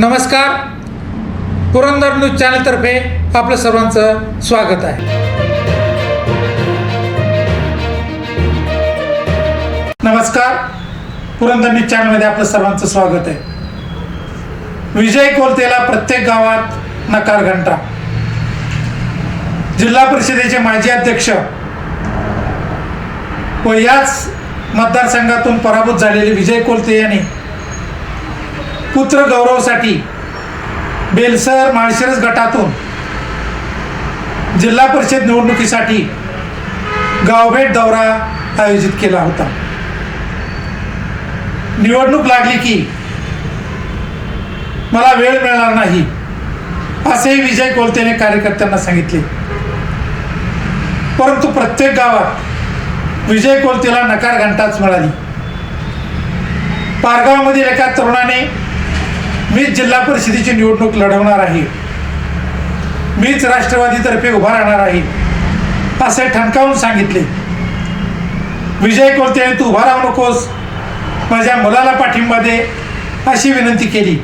नमस्कार. पुरंदर न्यूज चॅनलतर्फे आपलं सर्वांचं स्वागत आहे. नमस्कार. पुरंदर न्यूज चॅनलमध्ये आपलं सर्वांचं स्वागत आहे. विजय कोलतेला प्रत्येक गावात नकार घंटा. जिल्हा परिषदेचे माजी अध्यक्ष व याच मतदारसंघातून पराभूत झालेले विजय कोलते यांनी पुत्र गौरवसाठी बेलसर माळशिरस गटातून जिल्हा परिषद निवडणुकीसाठी गावभेट दौरा आयोजित केला होता. निवडणूक लागली की मला वेळ मिळणार नाही असेही विजय कोलतेने कार्यकर्त्यांना सांगितले. परंतु प्रत्येक गावात विजय कोलतेला नकार घंटाच मिळाली. पारगावमधील एका तरुणाने मी जिल्हा परिषदेची निवडणूक लढवणार आहे. मीच राष्ट्रवादीतर्फे उभा राहणार आहे. असे ठणकावून सांगितले. विजय कोलते तू उभा राहू नकोस. माझ्या मुलाला पाठिंबा दे अशी विनंती केली.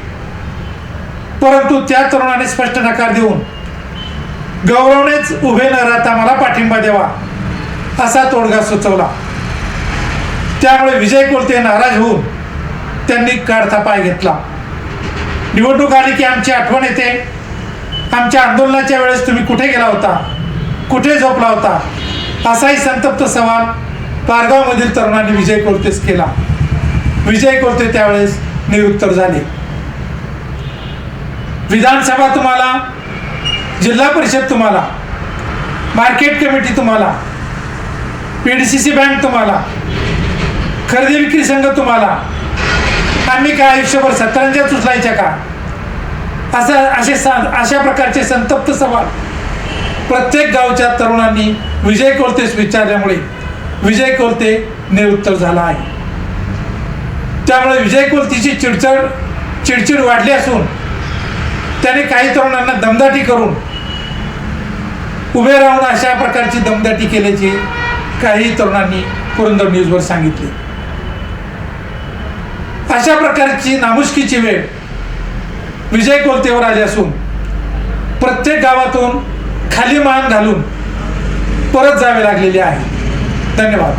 परंतु त्या तरुणाने स्पष्ट नकार देऊन गौरवनेच उभे न राहता मला पाठिंबा द्यावा असा तोडगा सुचवला. त्यामुळे विजय कोलते नाराज होऊन त्यांनी काढता पाय घेतला. निवडणूक आली की आमची आठवण येते. आमच्या आंदोलनाच्या वेळेस तुम्ही कुठे गेला होता? कुठे झोपला होता? असाही संतप्त सवाल पारगावमधील तरुणांनी विजय कोलतेस केला. विजय कोलते त्यावेळेस निरुत्तर झाले. विधानसभा तुम्हाला जिल्हा परिषद तुम्हाला मार्केट कमिटी तुम्हाला P D C C bank तुम्हाला खरेदी विक्री संघ तुम्हाला आम्ही काय आयुष्यभर सतरंज्या उचलायच्या का? असं असे सा अशा प्रकारचे संतप्त सवाल. प्रत्येक गावच्या तरुणांनी विजय कोलतेस विचारल्यामुळे विजय कोलते निरुत्तर झाला आहे. त्यामुळे विजय कोलतीची चिडचड चिडचिड वाढली असून त्याने काही तरुणांना दमदाटी करून उभे राहून अशा प्रकारची दमदाटी केल्याचे काही तरुणांनी पुरंदर न्यूजवर सांगितले. अशा प्रकारची नामुष्कीची वेळ. विजय कोलतेवर आली असून प्रत्येक गावातून खाली मान घालून परत जावे लागलेले आहे. धन्यवाद.